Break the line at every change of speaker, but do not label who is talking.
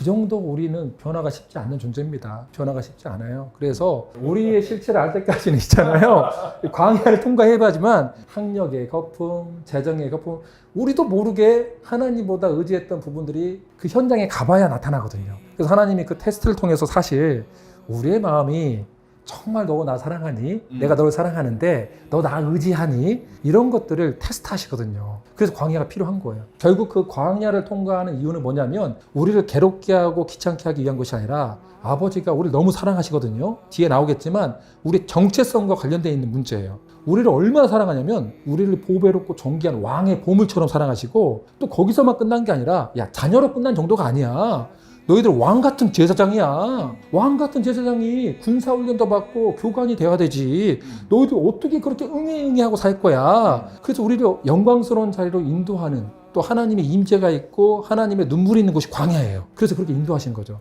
그 정도 우리는 변화가 쉽지 않는 존재입니다. 변화가 쉽지 않아요. 그래서 우리의 실체를 알 때까지는 있잖아요. 광야를 통과해봐지만 학력의 거품, 재정의 거품, 우리도 모르게 하나님보다 의지했던 부분들이 그 현장에 가봐야 나타나거든요. 그래서 하나님이 그 테스트를 통해서 사실 우리의 마음이 정말 너나 사랑하니?
음.
내가 너를 사랑하는데 너 나 의지하니? 이런 것들을 테스트하시거든요. 그래서 광야가 필요한 거예요. 결국 그 광야를 통과하는 이유는 뭐냐면 우리를 괴롭게 하고 귀찮게 하기 위한 것이 아니라 아버지가 우리를 너무 사랑하시거든요. 뒤에 나오겠지만 우리 정체성과 관련되어 있는 문제예요. 우리를 얼마나 사랑하냐면 우리를 보배롭고 존귀한 왕의 보물처럼 사랑하시고 또 거기서만 끝난 게 아니라 야 자녀로 끝난 정도가 아니야. 너희들 왕 같은 제사장이야. 왕 같은 제사장이 군사 훈련도 받고 교관이 돼야 되지. 너희들 어떻게 그렇게 응애응애하고 살 거야. 그래서 우리를 영광스러운 자리로 인도하는 또 하나님의 임재가 있고 하나님의 눈물이 있는 곳이 광야예요. 그래서 그렇게 인도하시는 거죠.